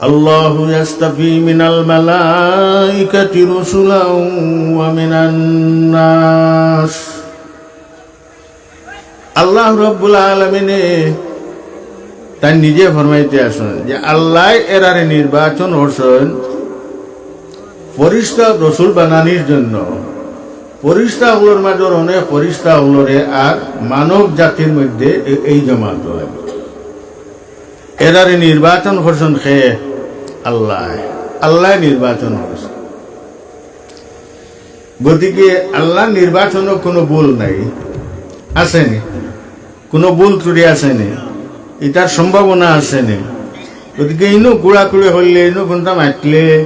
الله يستفي من الملائكة رسلا ومن الناس আল্লাহ রব্বুল আলমিনে তাই নিজে ফরমাইতে আসেন যে আল্লাহ এরারে নির্বাচন করছেন ফরিস্তা রসুল বানানির জন্য ফরিস্তা হলোর মাঝর অনেক ফরিস্তা হলোরে আর মানব জাতির মধ্যে এ- এই জমাত হয় এরারে নির্বাচন করছেন খেয়ে আল্লাহ আল্লাহ নির্বাচন করছেন গতিকে আল্লাহ নির্বাচনও কোনো ভুল নাই। আসেনি। কোনো ভুল ত্রুটি আসেনি। এটার সম্ভাবনা আসেনি। গতিকে ইনো কুড়াকুড়ি হইলে, ইনো কোনটা মাতলে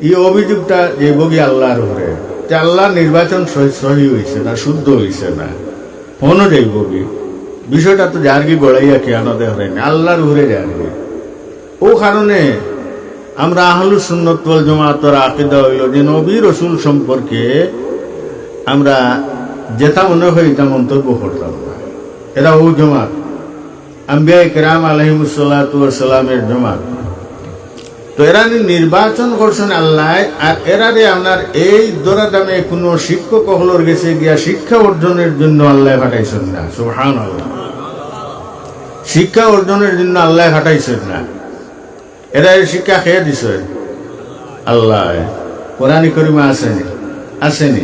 এই অভিযোগটা যে বগি আল্লাহর উপরে। যে আল্লাহ নির্বাচন সহি- হয়েছে না, শুদ্ধ হয়েছে না। অনুযায়ী বগি। বিষয়টা তো জার্গি গড়াইয়া কেন দেখে না আল্লাহর উপরে জার্গি ও কারণে আমরা আহলু সুন্নত ওয়াল জমাতর আকিদা হইল যে নবী রসুল সম্পর্কে আমরা যেটা মনে হয় এটা মন্তব্য করতাম না। এরা ও জমাত। আম্বিয়া কেরাম আলহিমুসাল্লামের জমাত। তো এরা নির্বাচন করছেন আল্লাহ, আর এরারে আপনার এই দোরা দামে কোনো শিক্ষক হলোর গেছে গিয়া শিক্ষা অর্জনের জন্য আল্লাহ ফাটাইছেন না। সুহান আল্লাহ শিক্ষা অর্জনের জন্য আল্লাহ ফাটাইছেন না। এরা এই শিক্ষা খেয়ে দিছে আল্লাহ কোরআন করিমা আসেনি আসেনি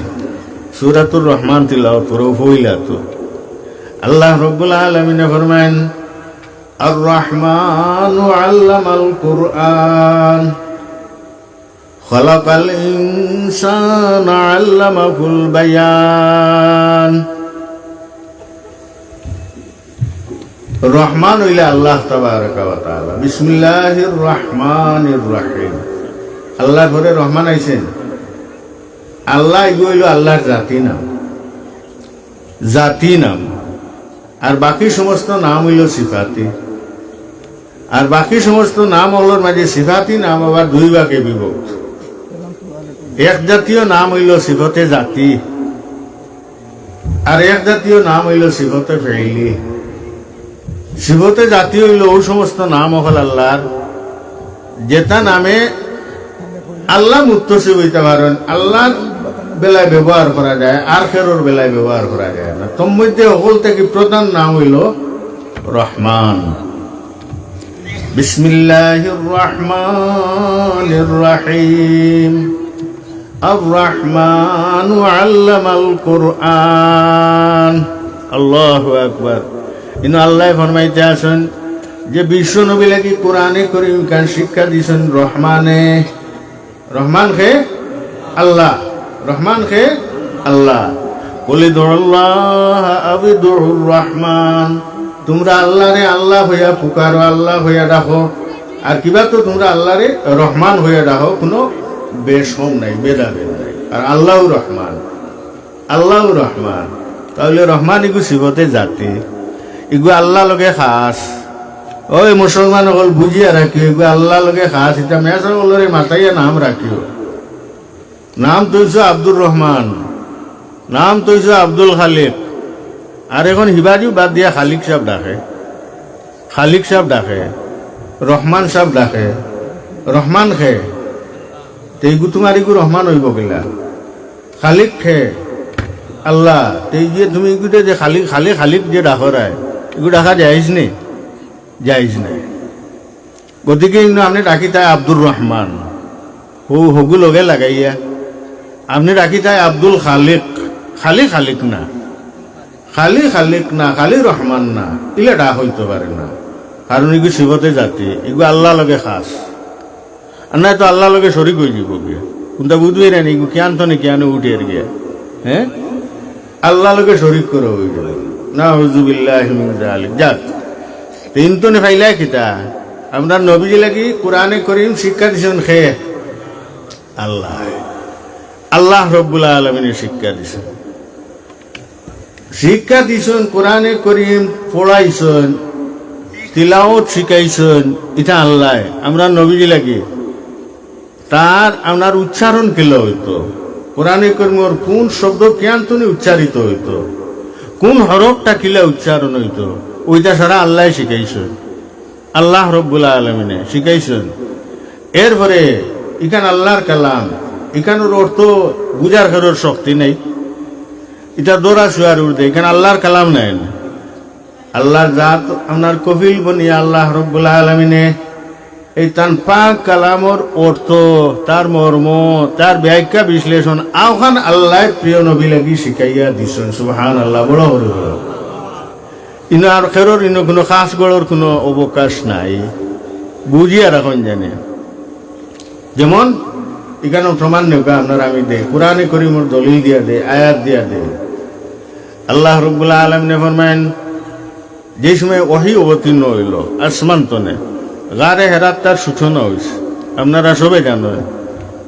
সুরাতুর রহমান তিলাও পুরো হইলা তো আল্লাহ রব্বুল আলমিনে ফরমাইন الرحمن علم القرآن خلق الإنسان علمه البيان রহমান হইলে আল্লাহ বিসমিল্লাহির রহমানির রহিম। আল্লাহ ঘরে রহমান আইছেন? আল্লাহ এগুলো হইল আল্লাহর জাতি নাম। জাতি নাম। আর বাকি সমস্ত নাম হইল সিফাতি। আর বাকি সমস্ত নাম হলোর মাঝে সিফাতি, নাম আবার দুই ভাগে বিভক্ত। এক জাতীয় নাম হইল সিফতে জাতি। আর এক জাতীয় নাম হইল সিফতে ফেইলি। শিবতে জাতি হইল ও সমস্ত নাম হল আল্লাহর যেটা নামে আল্লাহ মুক্তসিব হইতে পারেন আল্লাহর বেলায় ব্যবহার করা যায় আর খেরোর বেলায় ব্যবহার করা যায় না তোর মধ্যে সকল থেকে প্রধান নাম হইল রহমান বিসমিল্লাহির রহমানির রহিম الرحمن علم القرآن الله أكبر ইনু আল্লাহ ফরমাইতে আসেন যে বিশ্ব নবী লাগি কোরআনে করিম কান শিক্ষা দিছেন রহমানে। রহমান খে আল্লাহ। রহমান খে আল্লাহ। বলি রহমান। তোমরা আল্লাহরে আল্লাহ হইয়া পুকারো, আল্লাহ হইয়া ডাকো। আর কিবা তো তোমরা আল্লাহরে রহমান হইয়া ডাকো, কোনো বেশম নাই বেদাবেদ নাই। আর আল্লাহ রহমান। আল্লাহ রহমান। তাহলে রহমান শিবতে জাতি। ইগু আল্লাহ লগে খাস। ওই মুসলমান হল বুঝিয়া রাখিও, ইগু আল্লাহ লগে খাস। এটা মেসা বলরে মাথাইয়া নাম রাখিও। নাম তৈছ আব্দুর রহমান। নাম তৈছ আব্দুল খালিক। আর এখন হিবাজিও বাদ দিয়া খালিক সাহেব ডাকে। খালিক সাহেব ডাকে, রহমান সাহেব ডাকে। রহমান খে। তেইগু তোমার ইগু রহমান হইব গেলা খালিক খে। আল্লাহ তেই যে তুমি এগুলো যে খালি খালি খালিক যে ডাকরায়। এগুলো ডাকা যাইজ নেই? যাইজ নাই। গতিকে কিন্তু আপনি ডাকি তাই আব্দুর রহমান। হু, হগু লগে লাগাইয়া। আপনি ডাকি তাই আব্দুল খালিক। খালি খালিক না। খালি খালিক না, খালি রহমান না। ইলে ডাক হইতে পারে না। কারণ এগুলো শিবতে জাতি এগুলো আল্লাহ লগে খাস। আর নাই তো আল্লাহ লগে শরিক হয়ে যাব গিয়ে কোনটা বুঝবে না এগুলো কেন তো নি কেন উঠে গিয়া হ্যাঁ? আল্লাহ লোকে শরিক করে হয়ে গেল না হুজুবিল্লাহ যাক তিন তো নেফাইলা কিতা? আমরা নবীজি লাগি কোরআনে করিম শিক্ষা দিছেন খেয়ে আল্লাহ। আল্লাহ রব্বুল আলমিনের শিক্ষা দিছেন। শিক্ষা দিছেন, কোরআনে করিম পড়াইছেন তিলাওত শিখাইছেন, এটা আল্লাহ। আমরা নবীজি লাগি, তার আপনার উচ্চারণ কিলো হইতো? কোরআনে কর্মর কোন শব্দ কেয়ান্তনি উচ্চারিত হইতো? কোন হরফটা কিলা উচ্চারণ হইতো? ওইটা সারা আল্লাহ শিখাইছে আল্লাহ রব্বুল আলমিনে শিখাইছেন। এরপরে ইখান আল্লাহর কালাম, ইখানোর অর্থ বুঝার কারোর শক্তি নেই। এটা দৌড়া শুয়ার উর্দে, এখানে আল্লাহর কালাম নেন আল্লাহর জাত, আপনার কফিল বনিয়া আল্লাহ রব্বুল আলমিনে এই তান পাক কালামর অর্থ, তার মর্ম, তার ব্যাখ্যা বিশ্লেষণ আওখান আল্লাহ প্রিয় নবী লাগি শিখাইয়া দিছেন। সুবহান আল্লাহ বড় বড় ইনো আর খেরোর ইনো কোনো খাস গড়র কোনো অবকাশ নাই। বুঝিয়া রাখুন জানে। যেমন এখানে প্রমাণ নেওয়া আপনার আমি দে, কোরআনে করিমর দলিল দিয়া দে, আয়াত দিয়া দে। আল্লাহ রব্বুল্লাহ আলমিনে ফরমাইন যে সময় ওহি অবতীর্ণ হইল, আসমান তনে গারে হেরাত তার সূচনা হয়েছে আপনারা সবাই জানেন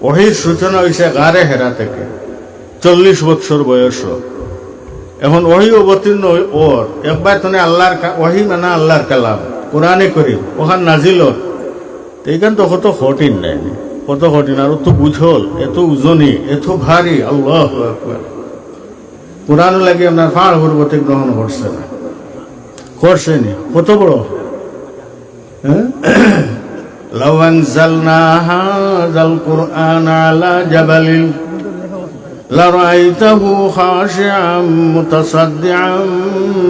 ওহির সূচনা হয়েছে গারে হেরা থেকে। চল্লিশ বৎসর বয়স এখন ওহি অবতীর্ণ ওর, একবার তনে আল্লাহর ওহি মানে আল্লাহর কালাম, কোরআনে করি ওখান নাজিল এইখান তো কত কঠিন নাই। কত কঠিন, আর তো বুঝল এত উজনি এত ভারী, আল্লাহ কোরআন লাগে আপনার ফাড় পূর্বতে গ্রহণ করছে না। করছে নি। কত বড়? لو أنزلنا هذا القرآن على جبل لرأيته خاشعا متصدعا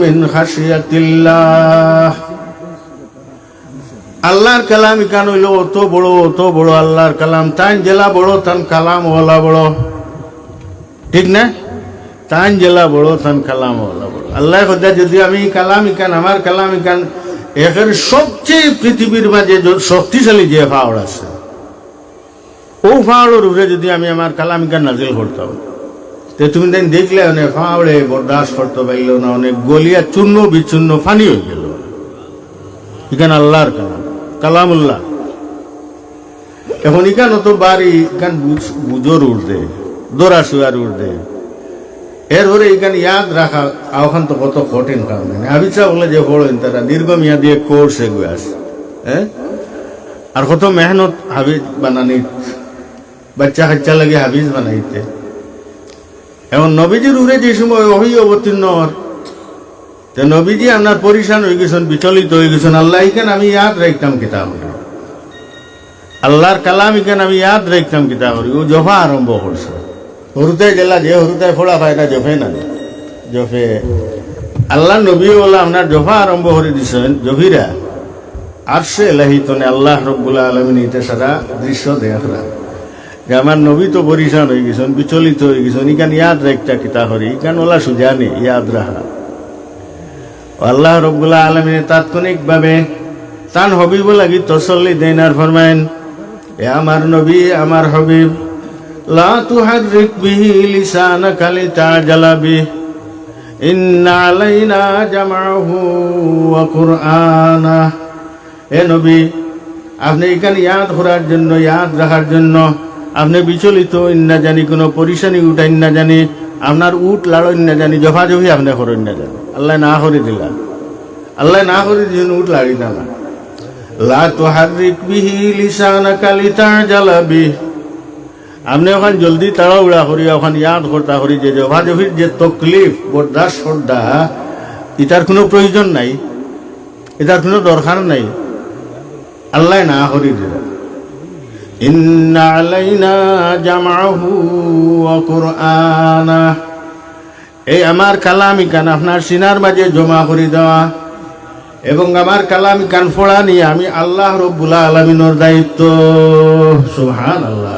من خشية الله আল্লাহর কালাম ইকান হইল অত বড় অত বড় আল্লাহর কালাম তান জেলা বড় তান কালাম ওলা বড় ঠিক না তান জেলা বড় তান কালাম ওলা বড় আল্লাহ কথা যদি আমি কালাম ইকান আমার কালাম ইকান এখানে সবচেয়ে পৃথিবীর মাঝে শক্তিশালী যে ফাওড় আছে, ও ফাওড়ের উপরে যদি আমি আমার কালাম ইকান নাজিল করতাম, তো তুমি দেন দেখলে অনেক ফাওড়ে বরদাস্ত করতে পারল না, অনেক গলিয়া চূর্ণ বিচূর্ণ ফানি হয়ে গেল। ইখান আল্লাহর কালাম, কালামুল্লাহ। এখন ইখান তো বাড়ি ইখান বুঝ- বুঝোর উঠদে দোরা শুয়ার এরপরে এখানে ইয়াদ রাখা ওখান তো কত কঠিন কাম নেই আবিচা বলে যে পড়েন তারা দীর্ঘমেয়াদী কোর্স এগুলো আছে। হ্যাঁ আর কত মেহনত হাবিজ বানানি। বাচ্চা কাচ্চা লাগে হাবিজ বানাইতে। এখন নবীজির উড়ে যে সময় অহি অবতীর্ণ তো নবীজি আপনার পরিশান হয়ে গেছেন, বিচলিত হয়ে গেছেন। আল্লাহ ইখান আমি ইয়াদ রাখতাম কিতাব আল্লাহর কালাম ইখান আমি ইয়াদ রাখতাম কিতাব ও জফা আরম্ভ করছে। হরুতে গেলা, যে হরুতে ফোড়া পায় না, জফে না। জফে। আল্লাহ নবী বলে আপনার জফা আরম্ভ করে দিছেন, জফিরা। আর সে লাহিতনে আল্লাহ রব্বুল্লাহ আলমিন এটা সারা দৃশ্য দেখরা যে আমার নবী তো পরিশান হয়ে গেছেন, বিচলিত হয়ে গেছেন ইখান ইয়াদ রাখতা কিতা করি ইখান ওলা সুজানি, ইয়াদ রাখা আল্লাহ রব্বুল্লাহ আলমিনে তাৎক্ষণিকভাবে তান হবিব লাগি তসল্লি দেন আর ফরমাইন এ আমার নবী, আমার হবিব আপনি জন্য রাখার জন্য আপনি বিচলিত, ইন্না জানি, কোনো পরিশানি উঠাইন না জানি, আপনার উট লাড়ইন না জানি জফা জফি আপনি করেন না জানি। আল্লাহ না করে দিলা। আল্লাহ না করে দিয়েছেন উট লাড়ি না লা। তুহাররিক বিহি লিসানাকা লিতাজালা বিহি আপনি ওখান জলদি তাড়াহুড়া করি, ওখান ইয়াদ করতা করি, যে জফা জফির যে তকলিফ বরদাস্ত করদা এটার কোনো প্রয়োজন নাই এটার কোনো দরকার নাই। আল্লাহ না করি দিলা। আলাইনা জামাহু ওয়া কুরআনা। এই আমার কালামি কান, আপনার সিনার মাঝে জমা করে দেওয়া। এবং আমার কালামি কান ফোড়া নিয়ে আমি আল্লাহ রব্বুল্লাহ আলমিনোর দায়িত্ব। সুহান আল্লাহ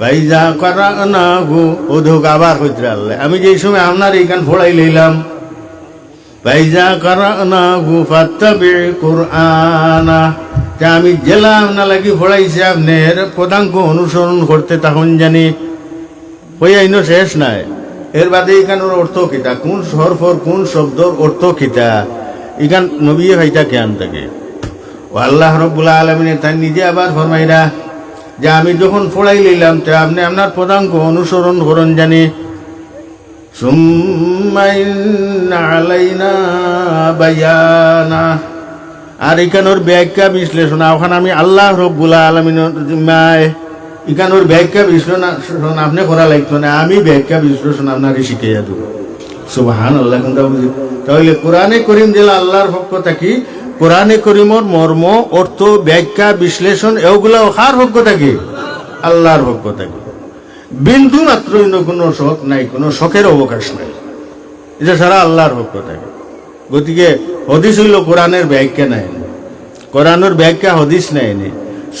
যা করা না আবার আমি যেই সময় আপনার এইখান পড়াই লইলাম ভাই যা করা না আমি জেলাম না লাগি পড়াইছি আপনার পদাঙ্ক অনুসরণ করতে তখন জানি। আইন শেষ নাই। এর বাদে এখানোর অর্থ কিতা? কোন সরফর কোন শব্দর অর্থ কিতা? ইখান নবী ভাইটা জ্ঞান থাকে। ও আল্লাহ রব্বুল্লাহ আলমিনে তাই নিজে আবার ফরমাইরা যে আমি যখন পড়াই লইলাম, তো আপনি আপনার পদাঙ্ক অনুসরণ করুন জানি। আর এখানোর ব্যাখ্যা বিশ্লেষণ, ওখানে আমি আল্লাহ রব্বুল্লাহ আলমিনের জিম্মায় এখানোর ব্যাখ্যা বিশ্লেষণ আপনি করা লাগতো না, আমি ব্যাখ্যা বিশ্লেষণ আপনাকে শিখিয়ে দেবো। সুবাহান আল্লাহ তাহলে কোরআনে করিম জেলা আল্লাহর পক্ষ থাকি কোরআনে করিমর মর্ম, অর্থ, ব্যাখ্যা, বিশ্লেষণ, এগুলা কার পক্ষ থাকি, আল্লাহর পক্ষ থাকি। বিন্দু মাত্র কোনো শখ নাই, কোনো শখের অবকাশ নাই। এটা সারা আল্লাহর পক্ষ থাকে। গতিকে হদিস হইল কোরআনের ব্যাখ্যা নাই কোরআনের ব্যাখ্যা হদিস নাই নি।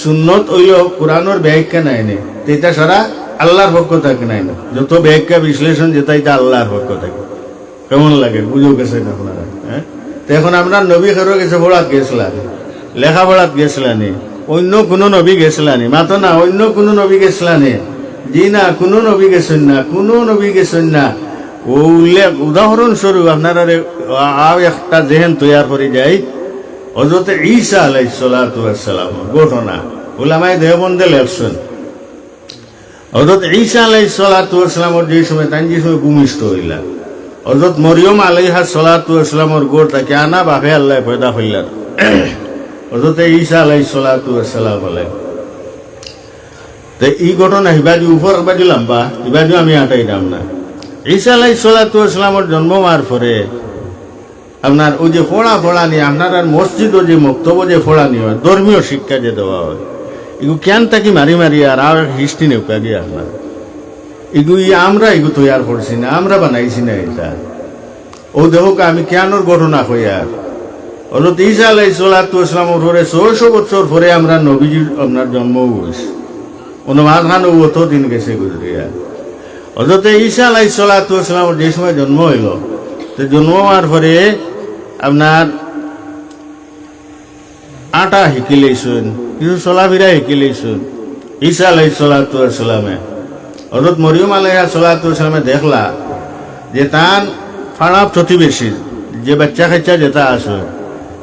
সুন্নত হইল কোরআনের ব্যাখ্যা নাই নি। এটা সারা আল্লাহর পক্ষ থাকে নাই না। যত ব্যাখ্যা, বিশ্লেষণ যেটা এটা আল্লাহর পক্ষ থাকে। কেমন লাগে? বুঝো গেছে না এখন আমরা নবী খেরো গেছে পড়াত গেছিলাম লেখাপড়াত গেছিলানি, অন্য কোনো নবী গেছিলানি মাতো না, অন্য কোনো নবী গেছিলানি, জি না, কোনো নবী গেছেন না, কোনো নবী গেছেন না। ও উল্লেখ, উদাহরণস্বরূপ আপনারা আও একটা জেহেন তৈয়ার করে যাই। হজরতে ঈসা আলাই সালাম, ঘটনা। ওলামাই দেহবন্দে লেখছেন। হজরত ঈসা আলাই যে সময় তাই যে সময় ভূমিষ্ঠ হইলা হজরত মরিয়ম আলাইহা সালাতামের গোড় তাকে আনা, বাপে আল্লাহ পয়দা হইলার হজরত ঈসা আলাই সালাতাম আলাই তো এই ঘটনা হিবাজি উপর বাজি লম্বা, হিবাজি আমি আটাইলাম না। ঈসা আলাই সালাতামের জন্ম হওয়ার পরে আপনার ওই যে ফোড়া ফোড়া নিয়ে আপনার আর মসজিদও যে বক্তব্য যে ফোড়া নিয়ে হয়, ধর্মীয় শিক্ষা যে দেওয়া হয়, এগু কেন তাকি মারি মারি আর আর হিস্ট্রি গিয়ে আপনার? এগু ই আমরা এগু তৈয়ার করছি না, আমরা বানাইছি না এটা। ও দেখো আমি কেনর ঘটনা হই আর? হজরত ঈসা আলাই সালাতামের পরে ছয়শো বছর পরে আমরা নবীজির, আপনার জন্ম হয়েছে অনুমান খান অত দিন গেছে গুজরিয়া হজরত ঈসা আলাই সালাতামের যে সময় জন্ম হইল, তো জন্ম হওয়ার পরে আপনার আটা শিকিলেইছুন কিছু চলাফিরা শিকিলেইছুন ঈসা আলাই সালাতামে হজরত মরিয়ম আলাইহা সালাতামে দেখলা যে তার ফাড়া প্রতিবেশী যে বাচ্চা খাচ্চা যেটা আছে,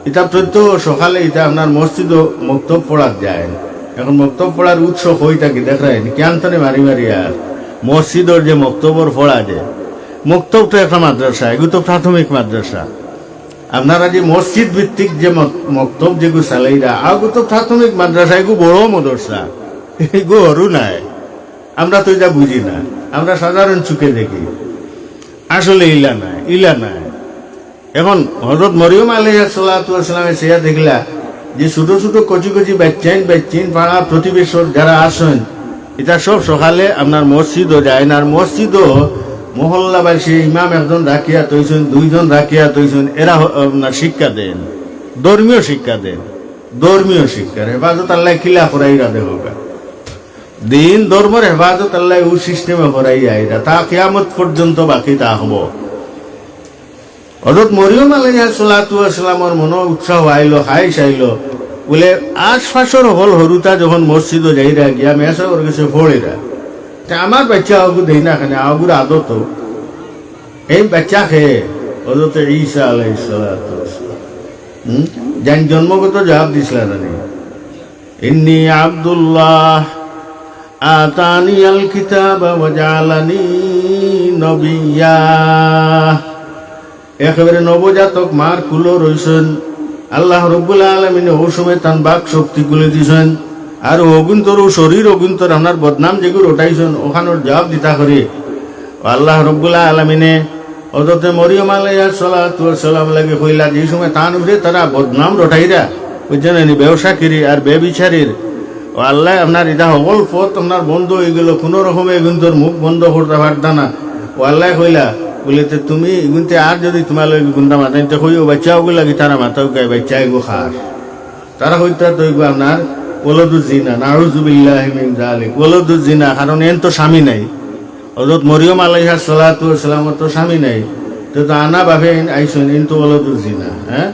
এটা প্রত্য সকালে এটা আপনার মসজিদ মক্তব পড়ার যায়। এখন মক্তব পড়ার উৎস হই থাকি দেখায় কেন তানে মারি মারি আর? মসজিদর যে মক্তবর পড়া যে, মক্তব তো একটা মাদ্রাসা এগুলো তো প্রাথমিক মাদ্রাসা। আপনারা যে মসজিদ ভিত্তিক যে মক্তব যেগুলো চালাইরা আগুলো তো প্রাথমিক মাদ্রাসা এগুলো বড় মদরসা। এগুলো হরু নাই। আমরা তো এটা বুঝি না। আমরা সাধারণ চুকে দেখি। আসলে ইলা নাই ইলা নাই। এখন হজরত মরিয়ম আলহিয়া সাল্লাহামে সেয়া দেখলা যে ছোট ছোট কচি কচি বাচ্চাইন বাচ্চিন পাড়া প্রতিবেশক যারা আসেন, এটা সব সকালে আপনার মসজিদও যায় না। আর মসজিদও মহল্লাবাসী ইমাম একজন রাখিয়া তৈছেন, দুইজন রাখিয়া তৈছেন, এরা আপনার শিক্ষা দেন। ধর্মীয় শিক্ষা দেন। ধর্মীয় শিক্ষা রে হেফাজত আল্লাহ খিলা করাইরা দেহ দিন ধর্মের হেফাজত আল্লাহ ও সিস্টেমে করাই আইরা তা কেয়ামত পর্যন্ত বাকি তা হব। হজরত মরিয়ম আলাইহা সালাতামের মন উৎসাহ আইল হাইস আইল বলে আশপাশর হল হরুতা যখন মসজিদও যাইরা গিয়া মেসা ওর কাছে ফোড়েরা তা আমার বাচ্চা আগু দেই না খানে আগুর আদত এই বাচ্চা খেয়ে হজরত ঈসা আলাই সালাম যান জন্মগত জবাব দিছিল রানি ইন্নি আব্দুল্লাহ আতানি আল কিতাব ওয়াজালানি নবিয়া। একেবারে নবজাতক মার কুলো রইছেন। আল্লাহ রব্বুল আলমিনে ও সময় তান বাক শক্তি খুলে দিছেন। আর অগুন্তর ও শরীর অগুন্তর আপনার বদনাম যেগুলো ওটাইছেন, ওখানোর জবাব দিতা করে। আল্লাহ রব্বুল্লাহ আলমিনে অদতে মরিয়ম আলাইয়া সালাম লাগে কইলা, যে সময় তান তারা বদনাম রটাইরা ওই নি ব্যবসা কিরি আর বেবিচারির আল্লাহ আপনার এটা সকল পথ আপনার বন্ধ হয়ে গেল, কোনো রকমে এগুন্তর মুখ বন্ধ করতে পারতা না। ও আল্লাহ কইলা, বলে তো তুমি এগুনতে আর যদি তোমার লগে গুন্ডা মাথা নিতে কইও বাচ্চাও কি তারা মাথাও গায়ে বাচ্চা এগো খার তারা হইতে তো আপনার ওলদুজিনা নারুজুবিল্লাহ মিন জালিক ওলদুজিনা কারণ এন তো স্বামী নাই। হজরত মরিয়ম আলাইহা সালাতু সালামর তো স্বামী নাই। তো আনা ভাবে আইসন, এন তো ওলদুজিনা হ্যাঁ?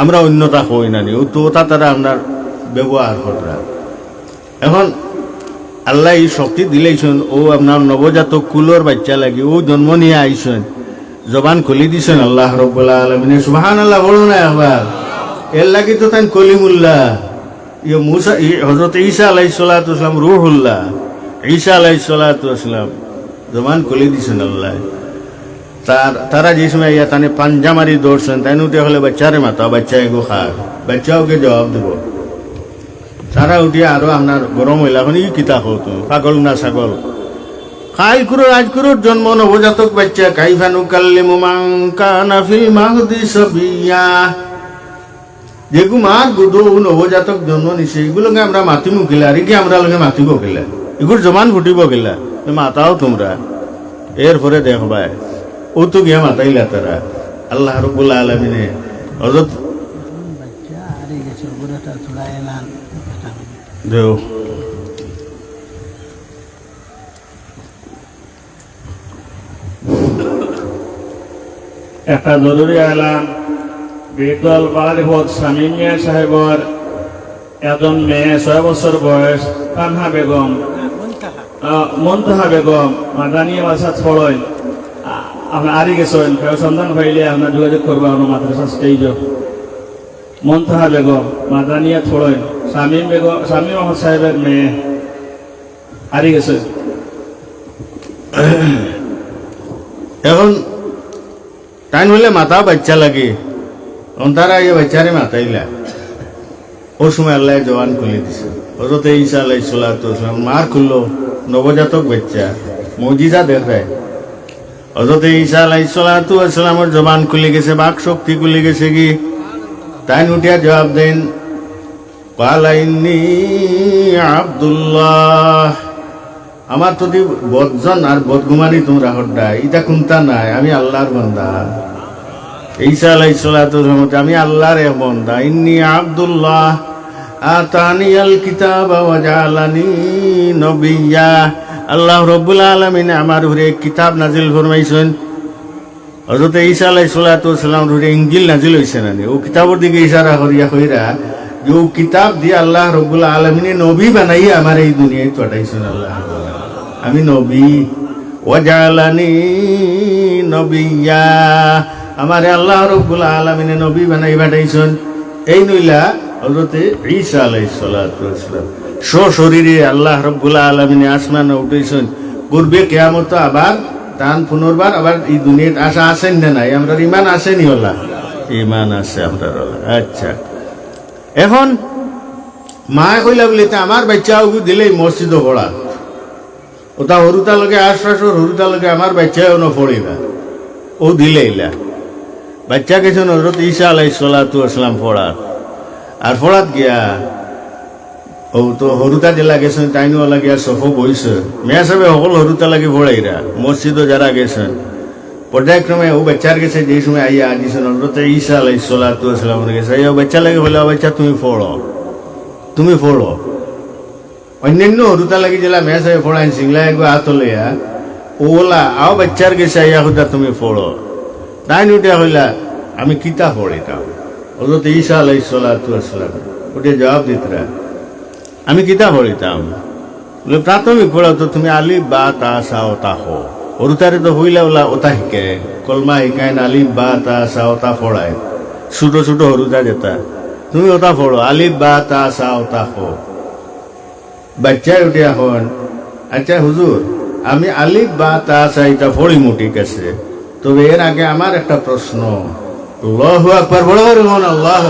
আমরা অন্যতা হই না ও তো তারা আপনার ব্যবহার করা এখন আল্লাহ এই শক্তি দিলেইছেন, ও আপনার নবজাতক কুলোর বাচ্চা লাগি, ও জন্ম নিয়ে আইসেন জবান খুলি দিছেন আল্লাহ রব্বুল্লাহ আলমিনে। সুবাহান আল্লাহ বলো না একবার। এর লাগি তো তাই কলিমুল্লাহ। ইয়ে মুসা হজরত ঈসা আলাই সালাতাম রুহুল্লাহ। ঈসা আলাই সালাতাম জমান কলি দিছেন আল্লাহ। তার, তারা যে সময় ইয়া তানে পাঞ্জা মারি দৌড়ছেন তাই উঠে হলে বাচ্চারে মাতা বাচ্চা এগো খার বাচ্চাওকে জবাব দেব। তারা উঠিয়ে আরও আপনার গরম ই কিতা হো তুমি পাগল না ছাগল। কাল কুরো আজ কুরো জন্ম নবজাতক বাচ্চা কাইফানু কাল্লিমু মান কানা ফিল মাহদি সাবিয়া যেগু মার গুদো নবজাতক জন্ম নিছে এগুলোকে আমরা মাতিমু কিলা আর কি আমরা লগে মাতিব কিলা এগুলো জমান ফুটিব এ মাতাও তোমরা। এরপরে দেখবাই ও তো গিয়া মাতাইলা তারা আল্লাহ রব্বুল্লাহ আলমিনে হজরত বাচ্চা হারিয়ে গেছে ওগুলোটা থোড়া এলান দেও একটা জরুরি এলান বিকল বালিহত শামীম মিয়া সাহেবর এজন মেয়ে ছয় বছর বয়স তানহা বেগম আহ, মন্তাহা বেগম মাদানিয়া বাসাত পড়েন আপনার আরি গেছেন কেউ সন্ধান পাইলে আপনার যোগাযোগ করব আপনার মাদ্রাসা স্টেজ মন্তাহা বেগম মাদানিয়া পড়েন শামীম বেগম শামীম আহমদ সাহেবের মেয়ে হারিয়ে গেছে। এখন টাইম হলে মাতা বাচ্চা লাগে। তারা এই বাচ্চারে মাতাইলা ও সময় আল্লাহ জওয়ান খুলে দিছে। হজরত ঈসা আলাই সালাম মার খুললো নবজাতক বাচ্চা। মজিজা দেখায়। হজরত ঈসা আলাই সালামের জবান খুলে গেছে বাক শক্তি খুলে গেছে কি? তাই উঠিয়া জবাব দেন পালাইনি আব্দুল্লাহ। আমার যদি বদজন আর বদগুমানি তোমরা হড্ডা ইটা কোনটা নাই? আমি আল্লাহর বন্দা। ঈসা আলাইহিস সালাতু আমি আল্লাহর বন্দা। ইন্নি আব্দুল্লাহ, আতানি আল কিতাব ওয়া জালানি নবিয়্যা আল্লাহ রব্বুল আলামিন আমার এক কিতাব নাজিল ফরমাইছেন। হযরত ঈসা আলাইহিস সালাতু ওয়াস সালামের উপরে ইনজিল নাজিল হইছে নি? ও কিতাবের দিকে ইশারা করিয়া কইরা যে কিতাব দিয়ে আল্লাহ রব্বুল আলামিনে নবী বানাই আমার এই দুনিয়ায় পাঠাইছেন আল্লাহ আমি নবী ওয়াজালানি নবিয়া আমারে আল্লাহ রব্বুল আলামিনে নবী বানাই পাঠাইছেন এই নইলা হযরতে ঈসা আলাইহিস সালাতু ওয়াস সালাম সশরীরে আল্লাহ রব্বুল আলামিনে আসমানে উঠাইছেন পূর্বে কেয়ামত আবার তান পুনর্বার আবার এই দুনিয়াত আসা আসেন না নাই আমরা ইমান আসেনি ওলা ইমান আছে আমরা আচ্ছা এখন মা কইলা বলে, তা আমার বাচ্চা দিলেই মসজিদ পড়া। ওটা হরুতা লগে আশ্বাসর হরুতা লগে আমার বাচ্চাও না পড়ি না। ও দিলে ইলা বাচ্চা গেছেন হজরত ঈসা আলাই সালাতু আসলাম পড়ার। আর পড়াত গিয়া ও তো হরুতা জেলা গেছেন তাইনও লাগিয়া সফ বইছে। মেয়া সাহেব সকল হরুতা লাগি পড়াইরা, মসজিদও যারা গেছেন। পর্যায়ক্রমে ও বাচ্চার গেছে যে সময় আইয়া আজিছেন হজরত ঈসা আলাই আসলাম গেছে ও বাচ্চা লাগে বলে, "ও বাচ্চা, তুমি পড়ো তুমি পড়ো। অন্যান্য হরুতা লাগি জেলা মেয়া সাহেব পড়াইন সিংলা একগো হাত লইয়া ওলা আও বাচ্চার গেছে আইয়া হুদা, তুমি পড়ো। তাই উঠে হইলা আমি কিতা পড়িতাম? হজরত ঈসা আলাই আসলাম ওটা জবাব দিতরা, আমি কিতা পড়িতাম? বলে, প্রাথমিক পড়াও তো তুমি আলি বা তা সা ও তা হো। হরুতারে তো হইলা ওলা ওটা শিকে কলমা শিকায় না আলি বা তা সা ও তা পড়ায় ছোটো ছোটো হরুতা যেটা তুমি ওটা পড়ো আলি বা তা সা ও তা হো বাচ্চায় উঠে এখন আচ্ছা হুজুর, আমি আলিফ বা তা চাইটা পড়ি মুটি কাছে? তবে এর আগে আমার একটা প্রশ্ন। আল্লাহ আকবার, বড় বড় হন আল্লাহ।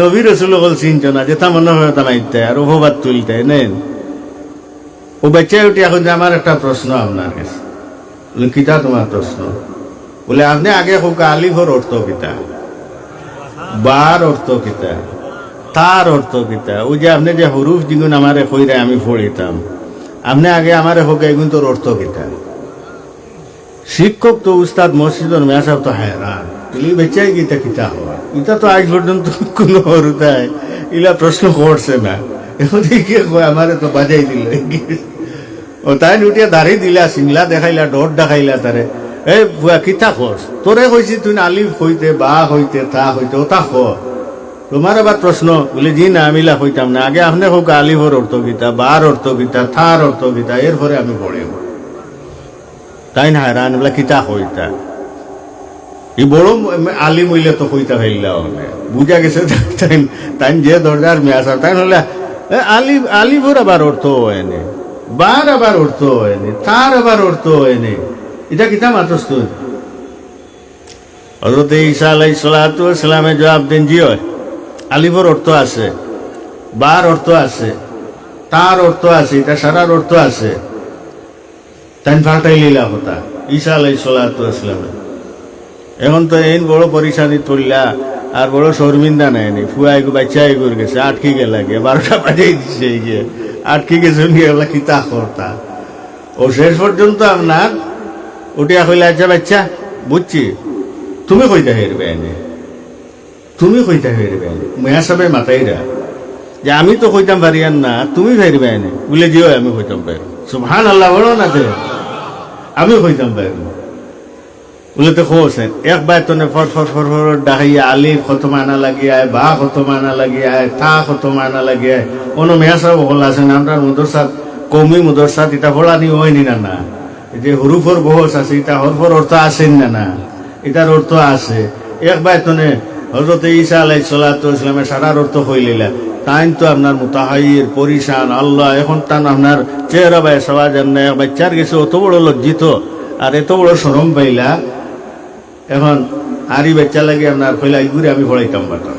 নবী রসুল বল চিনছ না যেটা মনে হয় তা নাইতে আর অপবাদ তুলতে নেন। ও বাচ্চায় উঠে এখন যে আমার একটা প্রশ্ন আপনার কাছে। কিতা তোমার প্রশ্ন? বলে, আপনি আগে হোক আলিফর অর্থ কিতা? বার অর্থ কিতা? তার অর্থ কিতা? ওই যে আপনি যে হরুফ যিগুন আমারে কইরে আমি পড়িতাম, আপনি আগে আমারে হোক এগুন তোর অর্থ কিতা? শিক্ষক তো উস্তাদ মসজিদর মেয়া সাহেব তো হায়রান। ইলি বেচাই গীতা কিতা হয় ইটা তো আজ পর্যন্ত কোনো হরুতায় ইলা প্রশ্ন করছে না। এখন আমারে তো বাজাই দিল। ও তাই উঠিয়া দাঁড়িয়ে দিলা সিংলা দেখাইলা ডট দেখাইলা তারে এই বুয়া কিতা খোঁজ? তোরে কইছি তুই আলিফ হইতে বা হইতে তা হইতে ওটা খ। তোমার আবার প্রশ্ন বলে জি না আমিলা হইতাম না। আগে আপনি হোক আলিফর অর্থ গীতা বার অর্থ গীতা থার অর্থ গীতা এরপরে আমি পড়ে তাই না হারান বলে কিতা হইতা? এই বড় ম- আলিম হইলে তো ফেললা হবে বুঝা গেছে তাই যে দরজার মেয়ে আসার তাই হলে এ, আলিম আলিফর আবার অর্থ হয়নি বার আবার অর্থ হয়নি তার আবার অর্থ হয়নি এটা কিতা মাতস্ত? হজরত ঈসা আলাই জবাব অর্থ আছে, বার অর্থ আছে, তার অর্থ আছে, এটা সারার অর্থ আছে। তাই ফাটাই লীলা হতা ঈসা আলাই সালামে এখন তো এই বড় পরিশানি তুললা আর বড় শর্মিন্দা নেয়নি, ফুয়াই গো বাচ্চা এগুর গেছে, আটকে গেলা গিয়ে বারোটা বাজেই দিছে গিয়ে আটকে গেছে গিয়ে বলা কিতা করতা। ও শেষ পর্যন্ত আপনার উঠিয়া কইলে আচ্ছা বাচ্চা, বুঝছি। তুমি কইতে হেরবে এনে। তুমি কইতে হেরবে এনে। মেয়া সবাই মাতাইরা যে আমি তো কইতাম পারিয়ান না, তুমি ফেরবে এনে। বলে, জিও, আমি কইতাম পারি সুবহান আল্লাহ বলো না আমি কইতাম পারি বলে তো খোসেন একবার তো ফর ফর ফর ফর ডাহাইয়া আলিফ কত মানা লাগিয়া বা কত মানা লাগিয়া তা কত মানা লাগিয়া কোনো মেয়া সব হল আছেন আমরা মুদরসাদ কমি মুদরসাদ ইটা ফলানি হয়নি না না। যে হরুফর বহস আছে ইটা হরফর অর্থ আসেন না না। এটার অর্থ আছে। একবার তো হজরত ঈসা আলাই সালাতামের সারার অর্থ হইলিলা। তাই তো আপনার মুতাহাইর, পরিশান, আল্লাহ, এখন তান আপনার চেহারা বাই সবাই জান না বাচ্চার গেছে, অত বড় লজ্জিত, আর এত বড় সরম পাইলা। এখন আরি বাচ্চা লাগে আপনার কইলা ঘুরে আমি পড়াইতাম পারতাম